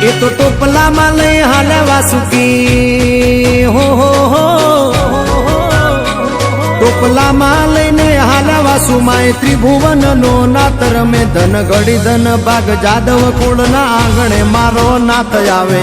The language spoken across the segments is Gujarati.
એ તો ટોપલામાં લઈ હાલવા સુકી હો હો હો, ટોપલામાં લઈને હાલવા સુમાય ત્રિભુવન નો નાતર મે ધન ઘડી ધન ભાગ જાદવ કુળ ના આંગણે મારો નાત આવે.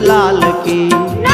लाल की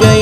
trời